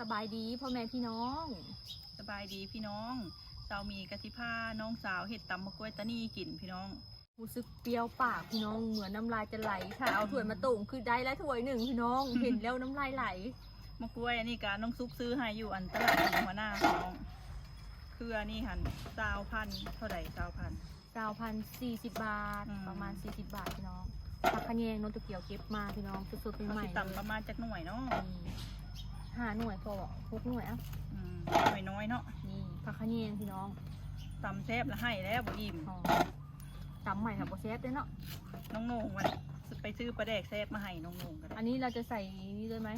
สบายดีพ่อแม่พี่น้อง สบายดีพี่น้องเจ้ามีกะทิผ้าน้องสาวเห็ดตำมะกล้วยตานีกินพี่น้องรู้สึกเปรี้ยวปากพี่น้องเหมือนน้ำลายจะไหลถ้าเอาถ้วยมาตุ่มคือได้แล้วถ้วยหนึ่งพี่น้อง เห็นแล้วน้ำลายไหลมะกล้วยอันนี้การน้องซุกซื้อให้อยู่อันตลาดของหัวหน้าพี่น้องคืออันนี้หันสาวพันเท่าไหร่สาวพันเก้าพันสี่สิบบาทอืมประมาณสี่สิบบาทพี่น้องผักขะแยงโนนตะเกียวเก็บมาพี่น้องสดๆเขาใหม่สิๆตำประมาณจักหน่วยเนาะนี่ ห้าหน่วยพอบอกหกหน่วยอะอืมหน่วยน้อยเนาะนี่ผักขะแยงพี่น้องตำแซบแล้วให้แล้วบ่อิ่มหอมตำใหม่ค่ะโบเซฟด้วยเนาะ น้องโหน่งวันไปซื้อปลาแดกแซบมาให้น้องโหน่งกันอันนี้เราจะใส่นี่ด้วยไหม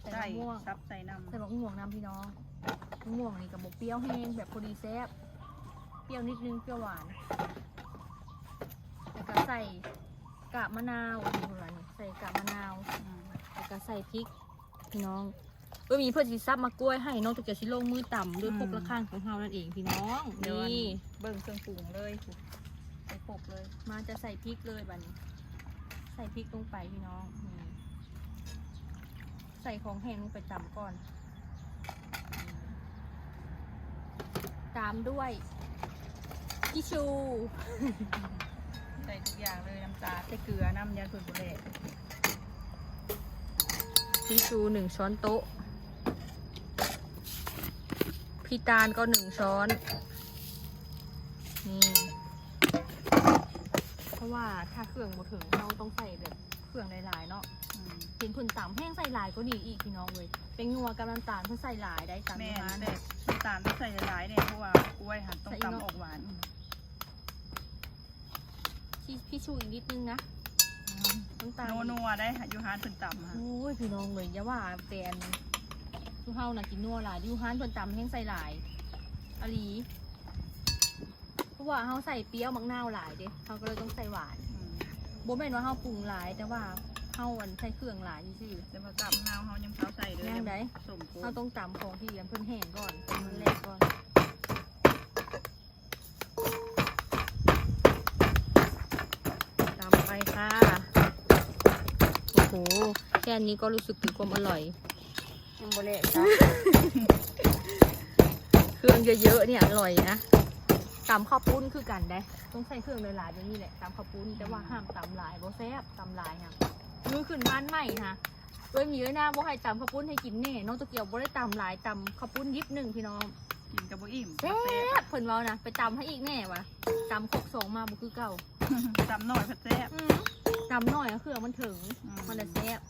ใส่ใส่มะม่วง ซับใส่น้ำใส่มะม่วงน้ำพี่น้องมะม่วงนี่กับบกเปรี้ยวแห้งแบบพอดีแซ่บเปรี้ยวนิดนึงเปรี้ยวหวานแล้วก็ใส่กาบมะนาวนี่คนละนี่ใส่กาบมะนาวอืมแล้วก็ใส่พริกพี่น้อง เออมีเพื่อนสีซับมากล้วยให้น้องตะเกียบชิลงมือต่ำด้วยพกระข้างของเฮานั่นเองพี่น้องเดี๋ยวอันนี่เบิ่งเครื่องปรุงเลยไปปกเลย มาจะใส่พริกเลยบัดนี้ ใส่พริกลงไปพี่น้องนี่ใส่ของแห้งลงไปต่ำก่อน ตามด้วยทิชชู ใส่ทุกอย่างเลยน้ำตาลใส่เกลือน้ำยาสูตรบุเรศทิชชูหนึ่งช้อนโต๊ะ พี่ตาลก็หนึ่งช้อน นี่ เพราะว่าถ้าเครื่องบ่ถึงเราต้องใส่แบบเครื่องหลายๆเนาะอืมเห็นผลต่ำแห้งใส่หลายก็ดีอีกพี่น้องเลย เป็นงัวกับน้ำตาลเพื่อใส่หลายได้ตามแม่ร้านแต่น้ำตาลต้องใส่หลายๆเนี่ยเพราะว่ากล้วยหันต้องใส่อีกเนอะตำออกหวานพี่พี่ชูอีกนิดนึงนะน้ำตาลนัวนัวๆได้อยู่ฮานเป็นตำฮะโอ้ยพี่น้องเลยอย่าว่าแฟน ทุเฮาน่ะกินนัวหลายอยูฮานเพิ่นตำแห้งใส่หลายอะลีเพราะว่าเฮาใส่เปรี้ยวมักนาวหลายเด้เฮาก็เลยต้องใส่หวานอืมบ่แม่นว่าเฮาปรุงหลาย แต่ว่าเฮาอันใส่เครื่องหลายซื่อแต่พอตำนาวเขายังเท้าใส่เลยย่างใดสมโคๆเฮาต้องตำของที่อันเพิ่นแห้งก่อนเป็นมันแรกก่อนตำไปค่ะโอ้โหแค่นี้ก็รู้สึกถึงความอร่อย ยังบ่เละจ้ะเครื่องเยอะๆเนี่ยอร่อยนะตำข้าวปุ้นคือกันได้ต้องใส่เครื่องหลายๆแบบนี้แหละตำข้าวปุ้นแต่ว่าห้ามตำหลายบ่แซ่บตำหลายค่ะมือขึ้นบ้านใหม่ค่ะโดยมีไว้หน้าบ่ให้ตำข้าวปุ้นให้กินแน่น้องตะเกียวบ่ได้ตำหลายตำข้าวปุ้นยิบหนึ่งพี่น้องกินกับบ่อิ่มแซ่บเพิ่นเว้านะไปตำให้อีกแน่วะตำครกสองมาบ่คือเก่าตำหน่อยผัดแซ่บอืมตำหน่อยก็เครื่องมันถึงอืมมันจะแซ่บ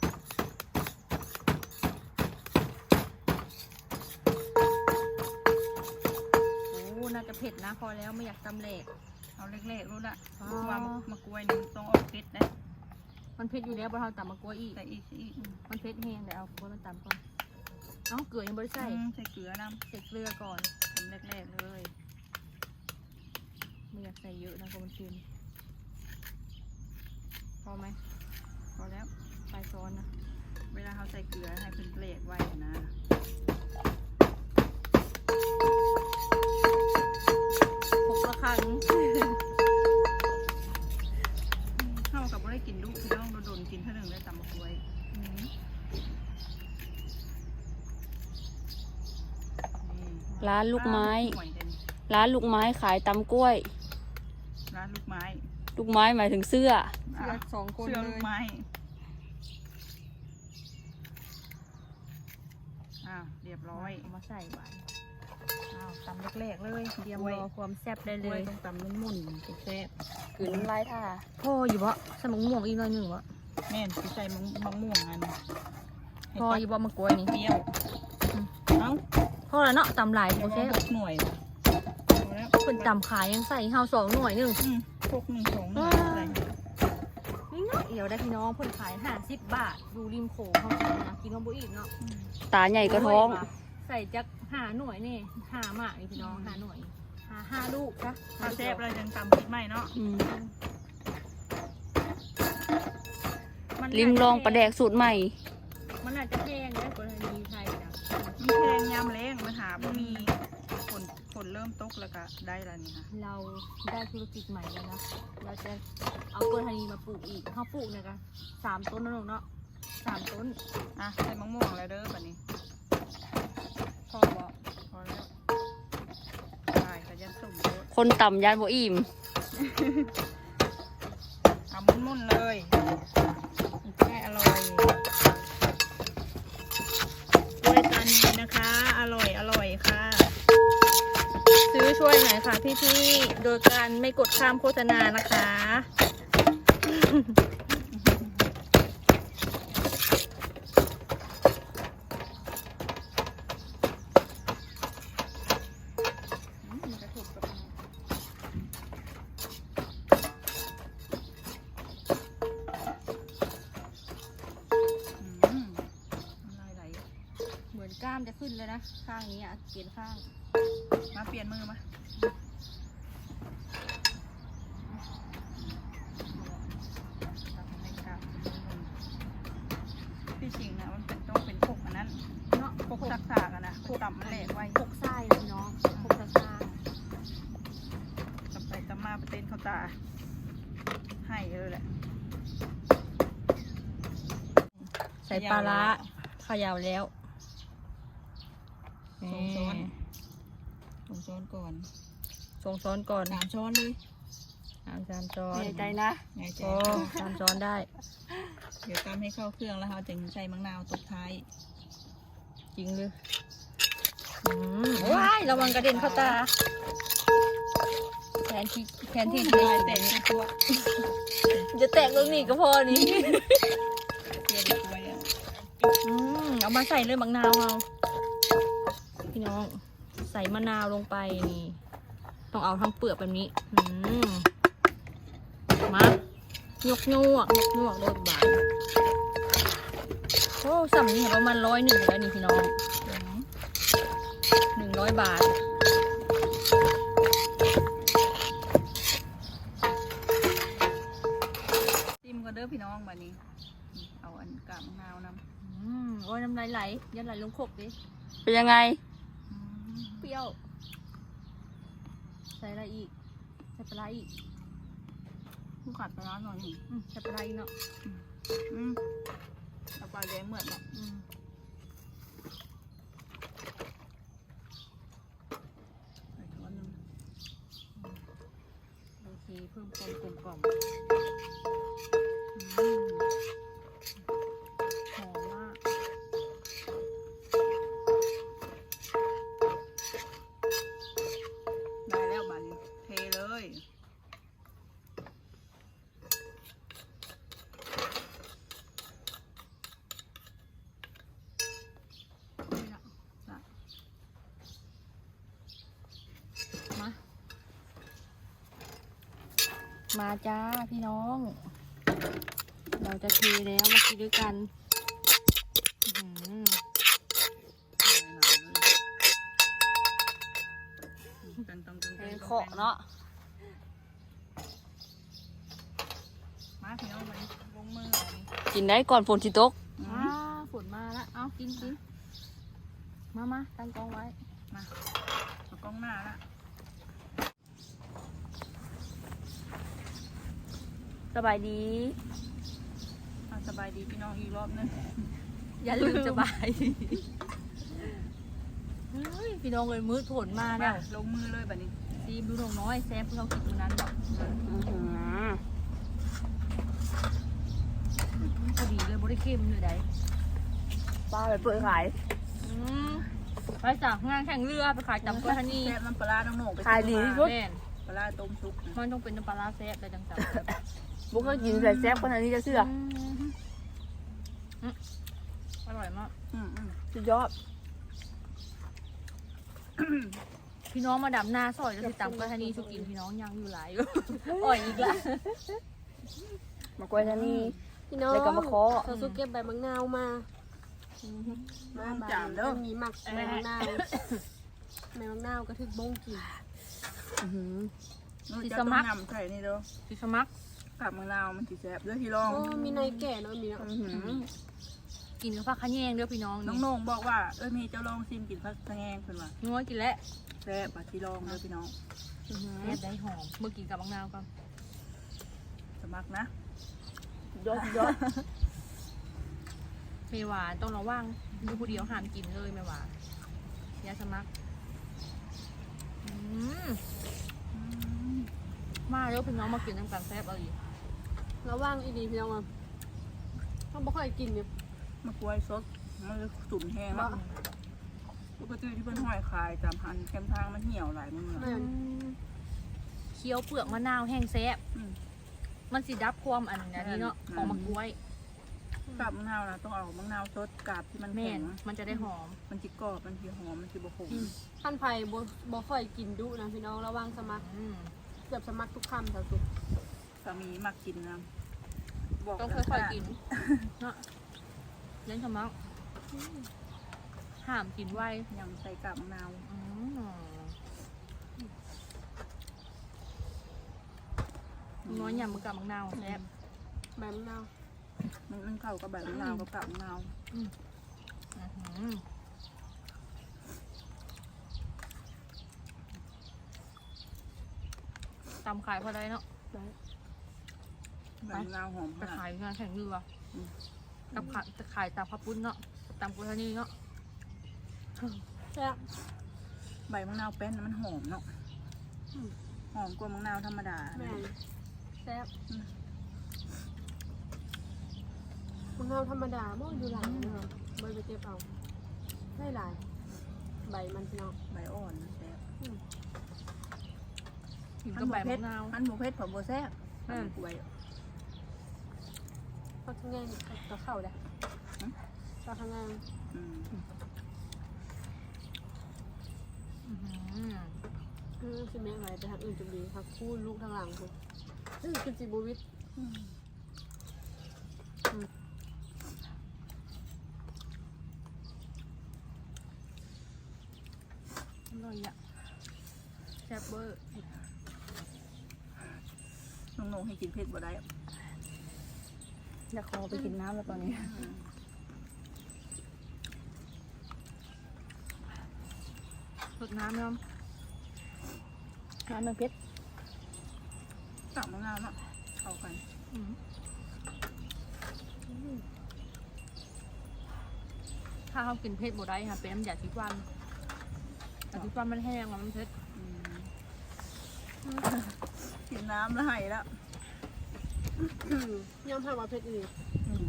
เผ็ดนะพอแล้วไม่อยากตำแหลกเอาเล็กๆรู้ละอ๋อเพราะว่ามะกล้วยนี่มันต้องออกเผ็ดได้มันเผ็ดอยู่แล้วบะเทาตำมะกล้วยอีกใส่อีกสิอีกอืมมันเผ็ดแห้งเดี๋ยวเอากล้วยมันตำก่อนเอ้าเกลือยังไม่ได้ใส่อืมใส่เกลือน้ใส่เกลือก่อนำทำแรกๆเลยไม่อยากใส่เยอะนะเพราะมันเค็มพอไหมพอแล้วปลายซ้อนนะเวลาเขาใส่เกลือให้เป็นเกล็ดไว้นะ หกละครั้งเข้ากับว่าได้กินลูกพี่น้องโดนๆกินเท่านึงได้ตำมะกล้วยอืมนี่ร้านลูกไม้หวยเด่นร้านลูกไม้ขายตำกล้วย ร้านลูกไม้ ลูกไม้หมายถึงเสื้อเสื้อสองคนเสื้อเลลูกยไม้อ้าวเรียบร้อยเอามาใส่หวาน อ้าวตำแรกๆเลยเตรียมกล้วยรอความแซ่บได้กเลล้วยยต้องตำนุ่มๆแซ่บขืนน้ำลายท่าพ่ออยู่บ่ใส่มะม่วงอีกหน่อยหนึ่งวะแม่นสิใส่มะมะม่วงอันพ่ออยู่บ่มะกล้วยนี่เปรี้ยวอืมเอ้าพ่อแล้วเนาะตำหลายโอโอเคเคหกหน่วยเอาแล้วเพิ่นตำขายยังใส่เฮาสองหน่วยหนึ่ง อืมพวกหนึ่งสองหน่วยใส่นี่เนาะเดี๋ยวได้พี่น้องเพิ่นขายห้าสิบบาทดูริมโขงเขากินนะกินข้าวบุอีกเนาะอืมตาใหญ่ก็ท้อง ใส่จักห้าหน่วยนี่ห้าหมากนี่พี่น้องห้าหน่วยห้าห้าลูกจ้ะถ้าแซ่บเราจังตำคิดไม่เนาะอืมมันริมลองประแดกสูตรใหม่ มันอาจจะแพงได้กว่าในไทยนะมีแพงยามแรงมาหาบ่มีฝนฝนเริ่มตกแล้วก็ได้แล้วนี่ค่ะเราได้ธุรกิจใหม่แล้วนะเราจะเอากล้วยทานีมาปลูกอีกเขาปลูกเนี่ยกันสามต้นนะลูกเนาะสามต้นอะใส่มะม่วงแล้วเด้อบัดนี้ คนต่ำยานโบอิ่มเอามุ่นๆเลยแค่อร่อยบริการนี้นะคะ อร่อยอร่อยค่ะ ซื้อช่วยหน่อยค่ะพี่ๆโดยการไม่กดข้ามโฆษณานะคะ อืมน้ำลายไหล เหมือนกล้ามจะขึ้นเลยนะ ข้างนี้อะเกียนข้าง มาเปลี่ยนมือมาที่จริงนะมันเป็นต้องเป็นพกอันนั้นเนาะพกซักสากอะนะพกต่ำมันแหลกไว้พกไส้เลยเนาะพกซ่าตำไปตำมาไปเต้นเขาตา ให้เลยแหละๆใส่ปลาร้าเขยาวแล้ว สองช้อนสอง ช้อนก่อนสองช้อนก่อนสามช้อนเลยสามสามช้อนเหนื่อยใจนะไงแจ๊โอ้สามช้อนได้ เดี๋ยวตำให้เข้าเครื่องแล้วเราจึงใส่มะนาวตบท้าย จริงเลยอืมว้ายระวังกระเด็นเข้าตาแทนที่แทนที่จะลายได้แตกในตัวจะแตกตรงนี้ก็พอนี่เปลี่ยนตัวเนี่ยอืมเอามาใส่เลยมะนาวเอาพี่น้อง ใส่มะนาวลงไปนี่ ต้องเอาทั้งเปลือกแบบนี้อืมมายกยวกยกยวกโดดบาทโอ้สัมนี่ประมาณร้อยหนึ่งแล้วนี่พี่น้องหนึ่งร้อยบาทจิ้มก็เด้อพี่น้องมานี้ เอาอันกาบมะนาวนำอืมโอ้ยน้ำลายไหลยันไหลลงคกดิ เป็นยังไงอืมเปรี้ยว ใส่อะไรอีก ใส่ปลาร้าอีกผู้ขัดปลาร้าหน่อยหนึ่งอืมใส่ปลาร้าอีกเนาะอืมเอาปลาแดงเหมือนเนาะอืมใส่ช้อนหนึงโอเคเพิ่มความกลมกล่อม มาจ้าพี่น้อง เราจะเทแล้วมากินด้วยกันอื้อหือตังตังตังเป็ตันงเคาะเนาะมาพี่น้องมานี่ลงมืออันนี้กินได้ก่อนฝนสิตกอือ่ามฝนมาแล้วเอากินกินมามาตั้งกองไว้ มาเอากล้องหน้าละ สบายดีเอาสบายดีพี่น้องอีกรอบนึงอย่าลืมสบายเฮ้ยพี่น้องเลยมือฝนมามาแล้วลงมือเลยแบบนี้ซีมดูน้องน้อยแซมเพื่อเขากินมื้อนั้นบอกอื้อหือพอดีเลยบริเข้มเลยได้ป้าไปเปิดขาย อืมไปจากงานแข่งเรือไปขายจำก้อยฮันนี่แซ่บน้ำปลาร้าน้องโหน่งไปขายดีที่สุด แม่นปลาร้าต้มซุปนะมันต้องเป็นน้ำปลาร้าแซ่บเลยจังจัง บุกเคยกินใส่แซ่บคนอันนี้จะเชื่ออร่อยมากอืมอืมสุดยอด พี่น้องมาดำหน้าซอยแล้วติดตามก้อยฮันนี่ชุกินพี่น้องยังอยู่หลายอยู่ อ่อยอีกละมากล้วยทานี่พี่น้องแล้วก็มาเคาะเขาสุเก็บใบมะนาวมา มาน้ำบาจามเด้อมีหมักใบมะนาวใบมะนาวก็ถึกบงกินอื้อหือนู่นจะต้องนำใส่นี่เด้อพี่สมัคร กับมะนาวมันสีแซ่บเด้อพี่ลอง โอ้มีในแก่เนาะมีเนาะอื้อหือ กินกับผักขะแยงเด้อพี่น้องน้องโหน่งบอกว่าเออมีเจ้าลองซิมกินผักสะแงงขึ้นมานัวกินแล้วแซ่บอะพี่ลองเด้อพี่น้องอื้อหือแซ่บได้หอมเมื่อกินกับมะนาวก่อนสมัครนะสุดยอดสุดยอดไม่หวานต้องระวังดูผู้เดียวห้ามกินเลยไม่หวานยาสมัครอืมอืมาแล้วพี่น้องมากินน้ำกันแซ่บเอาอีก ระว่างอีดีพี่น้องอะต้องบ่ค่อยกินเนี่ยมะกล้วยสดมันเลยสุ่มแห้งแล้วปกติที่เพิ่นห้อยขายตามหันแคมทางมันเหี่ยวหลายมือแม่นเคี้ยวเปลือกมะนาวแห้งแซ่บอืม มันสิดับความอันนี้เนาะอืม ของมะกล้วยกาบมะนาวนะต้องเอามะนาวสดกาบที่มันแม่แข็นงมันจะได้หอม มันจิกรอบมันจิหอมมันจิบะขมท่านไผ่บ่บ่ค่อยกินดุนะพี่น้องระวังสมัครอืมเกือบสมัครทุกคำแถวสุดสามีมักกินนะ บต้องเลค่อยๆกินเนาะเล่นสมัครห้ามกินไวยำใส่กาบมะนาวอืมน้อยยำมือกับมังนาวแซ่บใบมะนาวมันมันเข้ากับแบบมะนาวกับกาบมะนาวอื้อหือตำขายพอได้เนาะ แบบมะนาวหอมจะมากขายงานแข่งเรืออืมกับขายจะขายตามพับปุ้นเนาะตามกุทานีเนาะแซ่บใบมะนาวแป้นน่ะมันหอมเนาะอืมหอมกว่ามะนาวธรรมดาแม่นแซ่บอืมมะนาวธรรมดาบ่อยู่หลายเนาะบ่ไปเก็บเอาได้หลายใบมันพี่น้องใบอ่อนนะแซ่บกินกับใบมะนาวอันหมูเพชรผมโบแซ่บอืมใบ เขาทำงานก็เข้าได้หืมเขาทำงานอืมอื้อหือคือสิแม่อะไรไปทางอื่นจะดีครับคู่ลูกทางหลังคุณนี่คือจิบูวิทอืมอร่อยอะแซ่บเบอร์น้องๆให้กินเผ็ดบ่ได้ อยากขอไปกินน้ำแล้วตอนนี้อืมสดน้ำเนาะน้ำมันเพชรกาบมะนาวเนาะเข้ากันอื้อถ้าเขากินเผ็ดบ่ได้ค่ะเป็นน้ำยาสีฟันยาสีฟันมันแห้งอะมันเผ็ดอืมกินน้ำแล้วไหายแล้ว ย่อมทำว่าเพชรอีกอืม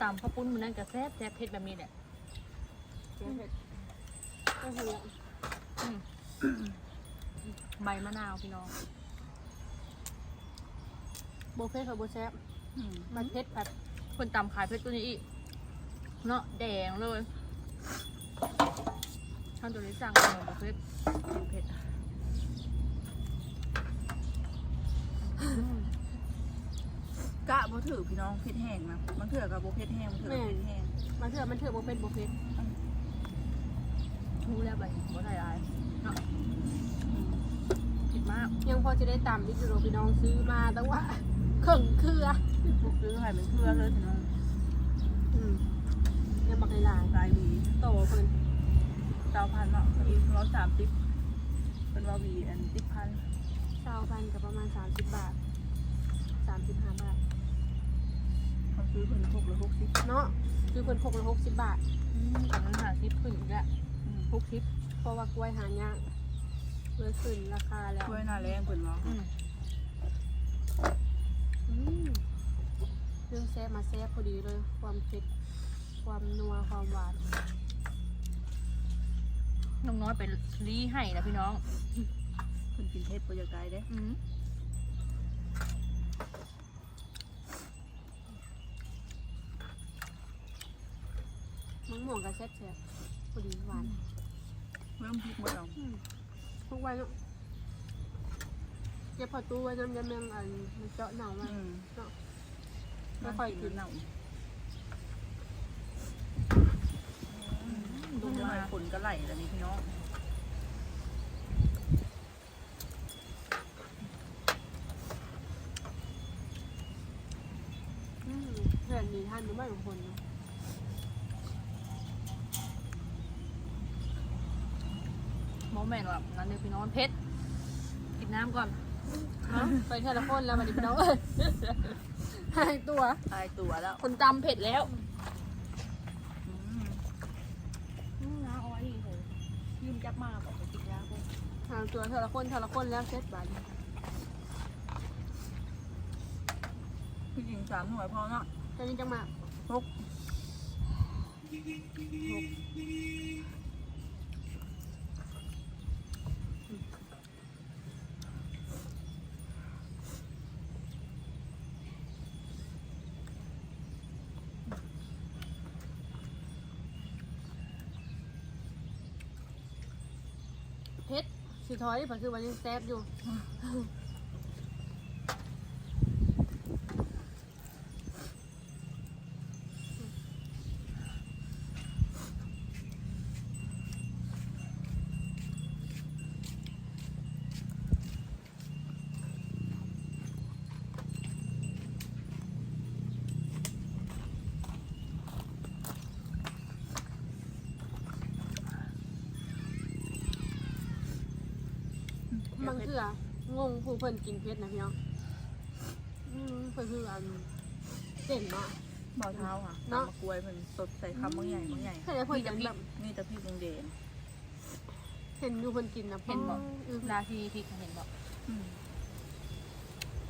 ตามข้าวปุ้นมันนั่นก็แซ่บแซ่บเผ็ดแบบนี้แหละเพชรก็คืออืมใบมะนาวพี่น้องโบเพชรกับโบแซ่บอืมมันเพชรแบบคนตำขายเพชรตัวนี้อีกเนาะแดงเลยท่านตัวนี้สั่งเลยเพชรเพชรกะ บ่ถือพี่น้องเผ็ดแห้งนะมันเถื่อกับบ่เผ็ดแห้งมันเถื่อกับเผ็ดแห้งมันเถื่อมันเถื่อโบเพชรโบเพชรรู้แล้วใบบ่ได้หลายเนาะอืมผิดมากยังพอจะได้ตามที่ยูโรพี่น้องซื้อมาแต่ว่าเข่งเครือพวกซื้อให้เป็นเครือเลยพี่น้องอืมยังบักหลายลายหวีๆโตเพิ่นเจ้าพันเนาะมีร้อยสามสิบเป็นว่าหวีอันสิบพันเก้าพันกับประมาณสามสิบบาทสามสิบห้าบาทเขา ซื้อเป็นหกหรือหกสิบเนาะคือเพิ่นหกหรือหกสิบบาทอืมอันนั้นหาซิปขึ้นอีกแล้วอืมทุกทิปเพราะว่ากล้วยหายากเลยขึ้นราคาแล้วช่วยหน้าแรงเพิ่นว่าอืมอืมเรื่องแซ่บมาแซ่บพอดีเลย ความเผ็ดความนัวความหวานน้องน้อยไปรีให้นะพี่น้อง เพิ่นกินเทศบ่อยากได้เด้อืม มะม่วงกับแซ่บแซ่บพอดีหวานเริ่มพริกหมดแล้วอืมทุกวันเนาะเก็บพอตู้ไว้น้ำยำแมงอันมันเจาะหนาวมาอืมเนาะไม่ค่อยกินเน่าดูดูมามาผลก็ไหลแล้วนี่พี่น้องอืมเพื่อนมีท่านดูไม่บางคนเนาะ โม แมนแบบนั้นเลยพี่น้องเพชรกินน้ำก่อนเนาะไปเทละคนแล้วมาดิพี่น้องเอ้ยหายตัวตายตัวแล้วคนตำเผ็ดแล้วอืมอืมน้าเอาไว้ดิโหยืมจับมาบอกไปกินยาพวกทางตัวเธอละคนเธอละคนแล้วเซ็ตบาทผู้หญิงสามหน่วยพอเนาะตอนนี้จังมาพก เพชรสีทอยนี่คือวันยังแซบอยู่ เถื่องงผู้เพิ่นกินเพชรนะพี่น้องอืมเพิ่นคืออันเจ๋งเนาะ เบาเท้าค่ะเนาะมากล้วยมันสดใส่คำบางใหญ่บางใหญ่ เคยได้เพิ่นกินแบบนี่แต่พี่บางเดน เห็นอยู่เพิ่นกินนะเห็นบอกอืมนาทีพริกเห็นบอกอืม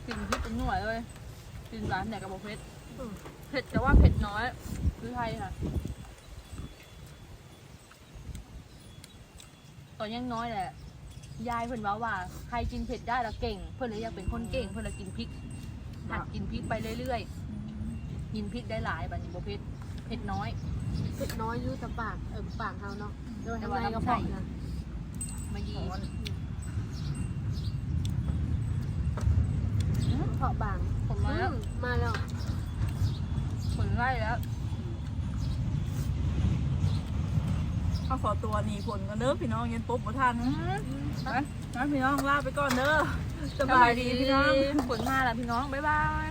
กินพริกเป็นหน่วยเลยกินร้านไหนกับบอกเผ็ดอืมเผ็ดแต่ว่าเผ็ดน้อยคือไทยค่ะตอนยังน้อยแหละ ยายเพิ่นว่าว่าใครกินเผ็ดได้แล้วเก่ง เพิ่นเลยอยากเป็นคนเก่ง เพิ่นเลยกินพริกหัดกินพริกไปเรื่อยๆกินพริกได้หลายบัดนี้บ่เผ็ดเผ็ดน้อยเผ็ดน้อยอยู่แต่ปากเออปากเฮาเนาะโดยแต่ทำว่าไมก็ลำพไส้อนะมายีร้อนเพาะบางผมมาแล้วอืมมาแล้วผลไล่แล้ว ข้าขอตัวหนีผลกันเด้อพี่น้องเย็นปุ๊บบ่ทันไปงั้นพี่น้องลาไปก่อนเด้อสบายดีพี่น้องผลมาแล้วพี่น้องบ๊ายบาย